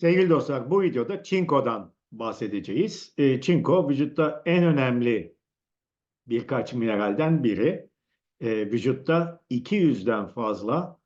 Sevgili dostlar, bu videoda çinkodan bahsedeceğiz. E, çinko vücutta en önemli birkaç mineralden biri. E, vücutta 200'den fazla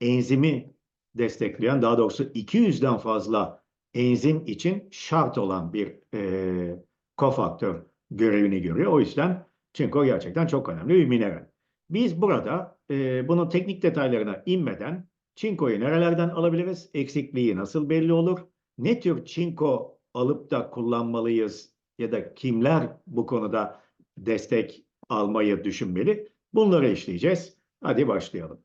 enzimi destekleyen, daha doğrusu 200'den fazla enzim için şart olan bir e, kofaktör görevini görüyor. O yüzden çinko gerçekten çok önemli bir mineral. Biz burada e, bunun teknik detaylarına inmeden çinkoyu nerelerden alabiliriz? Eksikliği nasıl belli olur? Ne tür çinko alıp da kullanmalıyız ya da kimler bu konuda destek almayı düşünmeli? Bunları işleyeceğiz. Hadi başlayalım.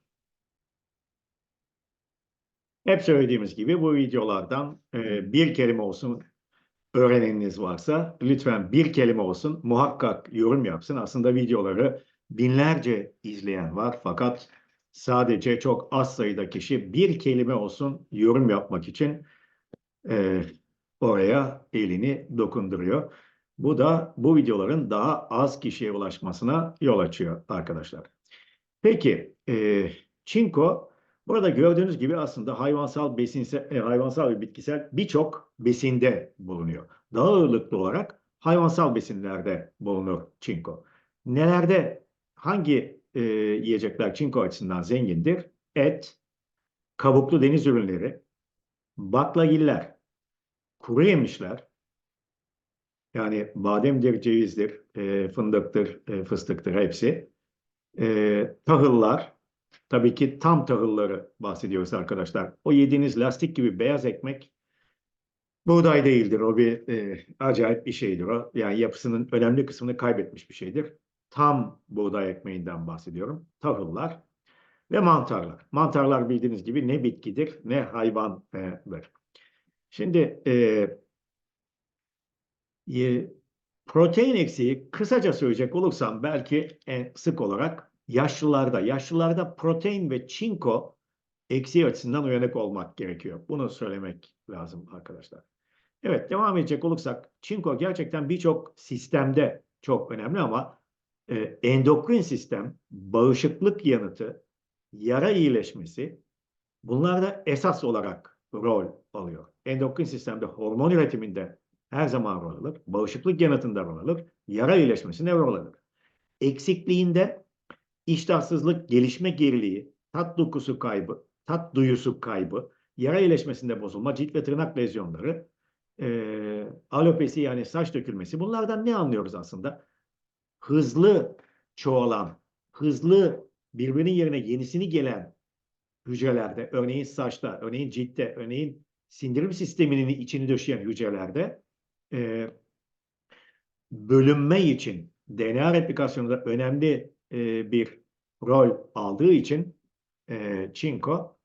Hep söylediğimiz gibi bu videolardan e, bir kelime olsun öğreneniniz varsa lütfen bir kelime olsun muhakkak yorum yapsın. Aslında videoları binlerce izleyen var fakat sadece çok az sayıda kişi bir kelime olsun yorum yapmak için e, oraya elini dokunduruyor. Bu da bu videoların daha az kişiye ulaşmasına yol açıyor arkadaşlar. Peki, e, çinko burada gördüğünüz gibi aslında hayvansal besinsel, e, hayvansal ve bitkisel birçok besinde bulunuyor. Daha ağırlıklı olarak hayvansal besinlerde bulunur çinko. Nelerde hangi e, yiyecekler çinko açısından zengindir? Et, kabuklu deniz ürünleri, baklagiller, kuru yemişler, yani bademdir, cevizdir, e, fındıktır, e, fıstıktır hepsi. E, tahıllar, tabii ki tam tahılları bahsediyoruz arkadaşlar. O yediğiniz lastik gibi beyaz ekmek buğday değildir. O bir e, acayip bir şeydir o. Yani yapısının önemli kısmını kaybetmiş bir şeydir. Tam buğday ekmeğinden bahsediyorum. Tahıllar ve mantarlar. Mantarlar bildiğiniz gibi ne bitkidir ne hayvandır. Şimdi e, e, protein eksiği kısaca söyleyecek olursam belki en sık olarak yaşlılarda, yaşlılarda protein ve çinko eksiği açısından uyanık olmak gerekiyor. Bunu söylemek lazım arkadaşlar. Evet devam edecek olursak çinko gerçekten birçok sistemde çok önemli ama e, endokrin sistem, bağışıklık yanıtı, yara iyileşmesi bunlarda esas olarak rol alıyor. Endokrin sistemde hormon üretiminde her zaman rol alır. Bağışıklık yanıtında rol alır. Yara iyileşmesinde rol alır. Eksikliğinde iştahsızlık, gelişme geriliği, tat dokusu kaybı, tat duyusu kaybı, yara iyileşmesinde bozulma, cilt ve tırnak lezyonları, e, alopesi yani saç dökülmesi bunlardan ne anlıyoruz aslında? Hızlı çoğalan, hızlı birbirinin yerine yenisini gelen hücrelerde, örneğin saçta, örneğin ciltte, örneğin sindirim sisteminin içini döşeyen hücrelerde e, bölünme için DNA replikasyonunda önemli e, bir rol aldığı için e, çinko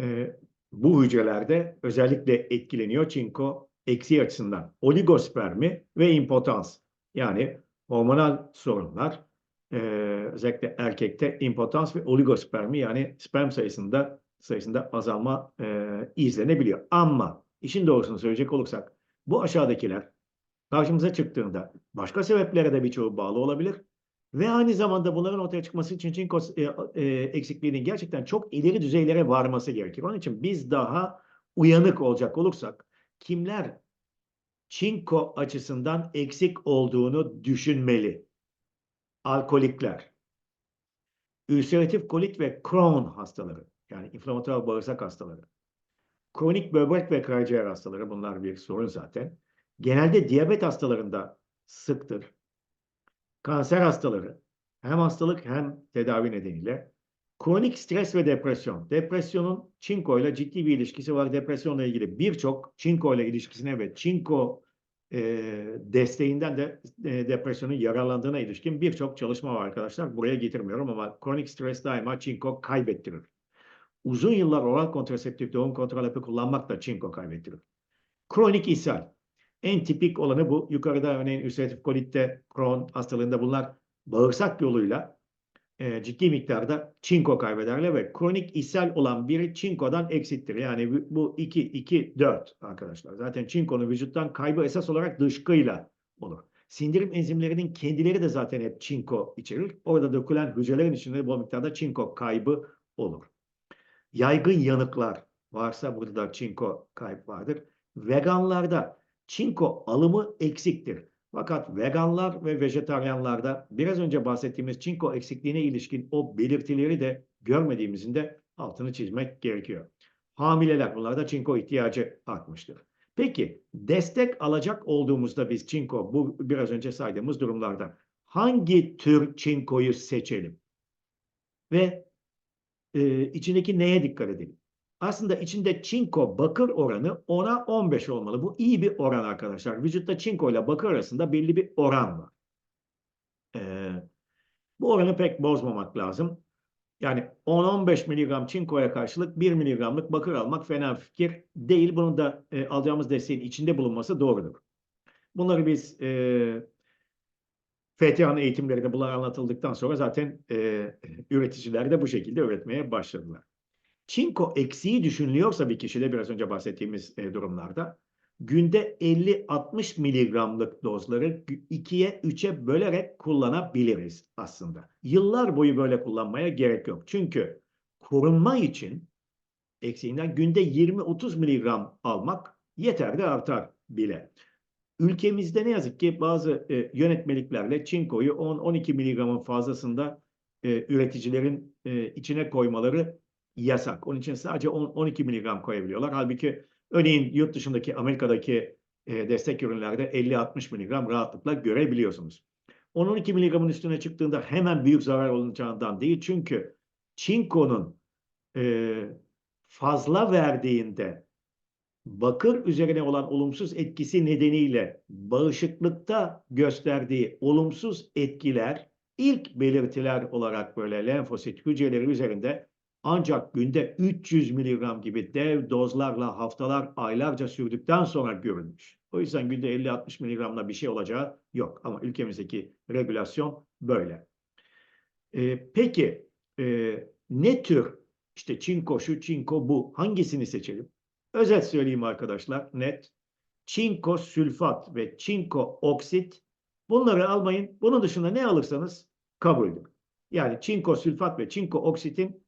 e, bu hücrelerde özellikle etkileniyor çinko eksiği açısından. Oligospermi ve impotans yani hormonal sorunlar e, özellikle erkekte impotans ve oligospermi yani sperm sayısında sayısında azalma e, izlenebiliyor. Ama işin doğrusunu söyleyecek olursak bu aşağıdakiler karşımıza çıktığında başka sebeplere de birçoğu bağlı olabilir. Ve aynı zamanda bunların ortaya çıkması için çinko e, e, eksikliğinin gerçekten çok ileri düzeylere varması gerekir. Onun için biz daha uyanık olacak olursak kimler çinko açısından eksik olduğunu düşünmeli? Alkolikler, ülseratif kolit ve Crohn hastaları yani inflamatuar bağırsak hastaları, kronik böbrek ve karaciğer hastaları bunlar bir sorun zaten. Genelde diyabet hastalarında sıktır. Kanser hastaları hem hastalık hem tedavi nedeniyle. Kronik stres ve depresyon. Depresyonun çinko ile ciddi bir ilişkisi var. Depresyonla ilgili birçok çinko ile ilişkisine ve çinko e, desteğinden de e, depresyonun yaralandığına ilişkin birçok çalışma var arkadaşlar. Buraya getirmiyorum ama kronik stres daima çinko kaybettirir. Uzun yıllar oral kontraseptif doğum kontrol hapı kullanmak da çinko kaybettirir. Kronik ishal. En tipik olanı bu. Yukarıda örneğin ülseratif kolitte, Crohn hastalığında bunlar bağırsak yoluyla e, ciddi miktarda çinko kaybederler ve kronik ishal olan biri çinkodan eksiktir. Yani bu 2, 2, 4 arkadaşlar. Zaten çinkonun vücuttan kaybı esas olarak dışkıyla olur. Sindirim enzimlerinin kendileri de zaten hep çinko içerir. Orada dökülen hücrelerin içinde bol miktarda çinko kaybı olur. Yaygın yanıklar. varsa burada çinko kayıp vardır. Veganlarda çinko alımı eksiktir. Fakat veganlar ve vejetaryenlarda biraz önce bahsettiğimiz çinko eksikliğine ilişkin o belirtileri de görmediğimizin de altını çizmek gerekiyor. Hamileler bunlarda çinko ihtiyacı artmıştır. Peki destek alacak olduğumuzda biz çinko bu biraz önce saydığımız durumlarda hangi tür çinkoyu seçelim? Ve e, içindeki neye dikkat edelim? Aslında içinde çinko bakır oranı 10'a 15 olmalı. Bu iyi bir oran arkadaşlar. Vücutta çinko ile bakır arasında belli bir oran var. Ee, bu oranı pek bozmamak lazım. Yani 10-15 miligram çinkoya karşılık 1 miligramlık bakır almak fena fikir değil. Bunun da e, alacağımız desteğin içinde bulunması doğrudur. Bunları biz e, FTA'nın eğitimlerinde bunlar anlatıldıktan sonra zaten e, üreticiler de bu şekilde üretmeye başladılar. Çinko eksiği düşünülüyorsa bir kişide biraz önce bahsettiğimiz e, durumlarda günde 50-60 miligramlık dozları 2'ye 3'e bölerek kullanabiliriz aslında. Yıllar boyu böyle kullanmaya gerek yok. Çünkü korunma için eksiğinden günde 20-30 miligram almak yeter de artar bile. Ülkemizde ne yazık ki bazı e, yönetmeliklerle çinkoyu 10-12 miligramın fazlasında e, üreticilerin e, içine koymaları yasak. Onun için sadece 10-12 miligram koyabiliyorlar. Halbuki örneğin yurt dışındaki Amerika'daki e, destek ürünlerde 50-60 miligram rahatlıkla görebiliyorsunuz. 10-12 miligramın üstüne çıktığında hemen büyük zarar olacağından değil. Çünkü çinkonun e, fazla verdiğinde bakır üzerine olan olumsuz etkisi nedeniyle bağışıklıkta gösterdiği olumsuz etkiler ilk belirtiler olarak böyle lenfosit hücreleri üzerinde ancak günde 300 miligram gibi dev dozlarla haftalar, aylarca sürdükten sonra görülmüş. O yüzden günde 50-60 miligramla bir şey olacağı yok. Ama ülkemizdeki regülasyon böyle. Ee, peki e, ne tür işte çinko şu, çinko bu hangisini seçelim? Özet söyleyeyim arkadaşlar net. Çinko sülfat ve çinko oksit bunları almayın. Bunun dışında ne alırsanız kabuldür. Yani çinko sülfat ve çinko oksitin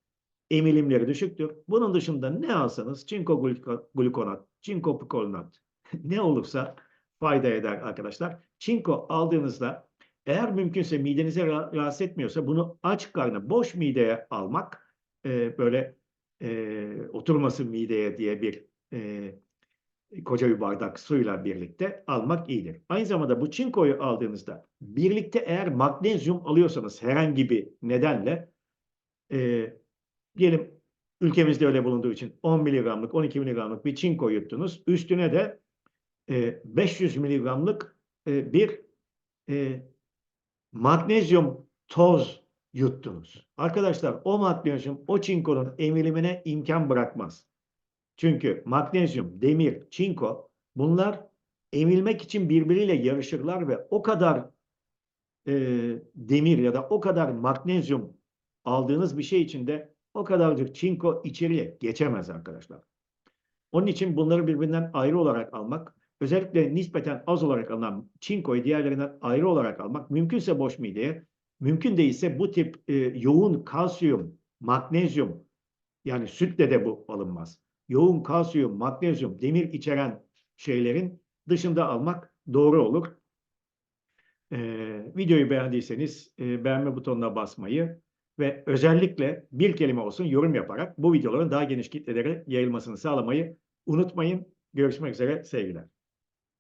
emilimleri düşüktür. Bunun dışında ne alsanız çinko glukonat, çinko pikolonat ne olursa fayda eder arkadaşlar. Çinko aldığınızda eğer mümkünse midenize rahatsız etmiyorsa bunu aç karnı boş mideye almak e, böyle e, oturması mideye diye bir e, koca bir bardak suyla birlikte almak iyidir. Aynı zamanda bu çinkoyu aldığınızda birlikte eğer magnezyum alıyorsanız herhangi bir nedenle e, diyelim ülkemizde öyle bulunduğu için 10 miligramlık 12 miligramlık bir çinko yuttunuz. Üstüne de e, 500 miligramlık e, bir e, magnezyum toz yuttunuz. Arkadaşlar o magnezyum o çinkonun emilimine imkan bırakmaz. Çünkü magnezyum, demir, çinko bunlar emilmek için birbiriyle yarışırlar ve o kadar e, demir ya da o kadar magnezyum aldığınız bir şey içinde o kadarcık çinko içeriye geçemez arkadaşlar. Onun için bunları birbirinden ayrı olarak almak, özellikle nispeten az olarak alınan çinkoyu diğerlerinden ayrı olarak almak, mümkünse boş mideye, mümkün değilse bu tip e, yoğun kalsiyum, magnezyum, yani sütle de bu alınmaz yoğun kalsiyum, magnezyum, demir içeren şeylerin dışında almak doğru olur. Ee, videoyu beğendiyseniz e, beğenme butonuna basmayı ve özellikle bir kelime olsun yorum yaparak bu videoların daha geniş kitlelere yayılmasını sağlamayı unutmayın. Görüşmek üzere sevgiler.